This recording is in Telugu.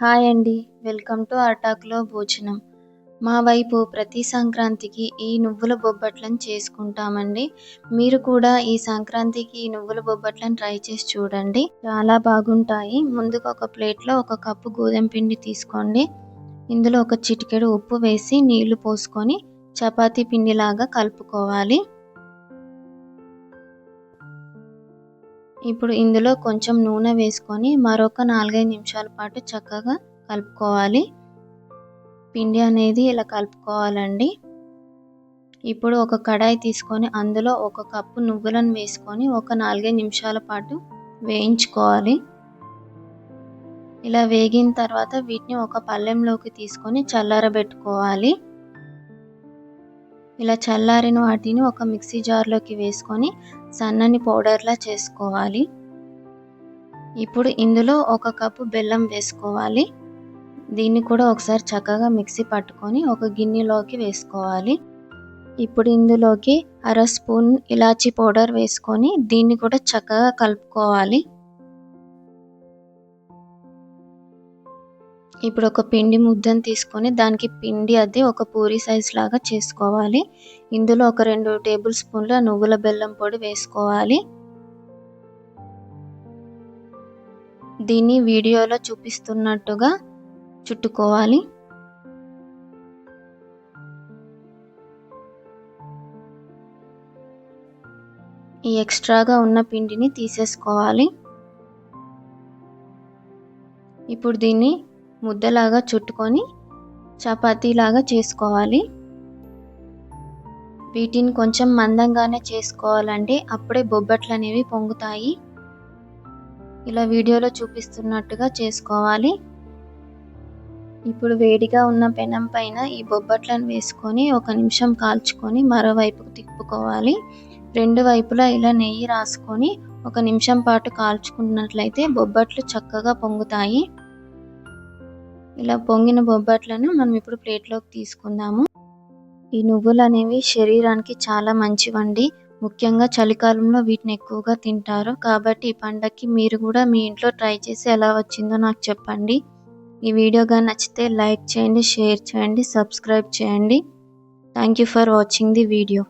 హాయ్ అండి. వెల్కమ్ టు అటాక్లో భోజనం. మా వైపు ప్రతి సంక్రాంతికి ఈ నువ్వుల బొబ్బట్లను చేసుకుంటామండి. మీరు కూడా ఈ సంక్రాంతికి ఈ నువ్వుల బొబ్బట్లను ట్రై చేసి చూడండి. చాలా బాగుంటాయి. ముందుగా ఒక ప్లేట్లో ఒక కప్పు గోధుమ పిండి తీసుకోండి. ఇందులో ఒక చిటికెడు ఉప్పు వేసి నీళ్ళు పోసుకొని చపాతీ పిండిలాగా కలుపుకోవాలి. ఇప్పుడు ఇందులో కొంచెం నూనె వేసుకొని మరొక నాలుగైదు నిమిషాల పాటు చక్కగా కలుపుకోవాలి. పిండి అనేది ఇలా కలుపుకోవాలండి. ఇప్పుడు ఒక కడాయి తీసుకొని అందులో ఒక కప్పు నువ్వులను వేసుకొని ఒక నాలుగైదు నిమిషాల పాటు వేయించుకోవాలి. ఇలా వేగిన తర్వాత వీటిని ఒక పళ్ళెంలోకి తీసుకొని చల్లారబెట్టుకోవాలి. ఇలా చల్లారిన వాటిని ఒక మిక్సీ జార్లోకి వేసుకొని సన్నని పౌడర్లా చేసుకోవాలి. ఇప్పుడు ఇందులో ఒక కప్పు బెల్లం వేసుకోవాలి. దీన్ని కూడా ఒకసారి చక్కగా మిక్సీ పట్టుకొని ఒక గిన్నెలోకి వేసుకోవాలి. ఇప్పుడు ఇందులోకి అర స్పూన్ ఇలాచీ పౌడర్ వేసుకొని దీన్ని కూడా చక్కగా కలుపుకోవాలి. ఇప్పుడు ఒక పిండి ముద్దను తీసుకొని దానికి పిండి అది ఒక పూరి సైజ్ లాగా చేసుకోవాలి. ఇందులో ఒక రెండు టేబుల్ స్పూన్ల నువ్వుల బెల్లం పొడి వేసుకోవాలి. దీన్ని వీడియోలో చూపిస్తున్నట్టుగా చుట్టుకోవాలి. ఈ ఎక్స్ట్రాగా ఉన్న పిండిని తీసేసుకోవాలి. ఇప్పుడు దీన్ని ముద్దలాగా చుట్టుకొని చపాతీలాగా చేసుకోవాలి. వీటిని కొంచెం మందంగానే చేసుకోవాలండి. అప్పుడే బొబ్బట్లు అనేవి పొంగుతాయి. ఇలా వీడియోలో చూపిస్తున్నట్టుగా చేసుకోవాలి. ఇప్పుడు వేడిగా ఉన్న పెనం పైన ఈ బొబ్బట్లను వేసుకొని ఒక నిమిషం కాల్చుకొని మరోవైపుకు తిప్పుకోవాలి. రెండు వైపులా ఇలా నెయ్యి రాసుకొని ఒక నిమిషం పాటు కాల్చుకున్నట్లయితే బొబ్బట్లు చక్కగా పొంగుతాయి. ఇలా పొంగిన బొబ్బట్లను మనం ఇప్పుడు ప్లేట్లోకి తీసుకుందాము. ఈ నువ్వులు అనేవి శరీరానికి చాలా మంచివండి. ముఖ్యంగా చలికాలంలో వీటిని ఎక్కువగా తింటారు. కాబట్టి ఈ పండగకి మీరు కూడా మీ ఇంట్లో ట్రై చేసి ఎలా వచ్చిందో నాకు చెప్పండి. ఈ వీడియో కానీ నచ్చితే లైక్ చేయండి షేర్ చేయండి సబ్స్క్రైబ్ చేయండి. Thank you for watching the video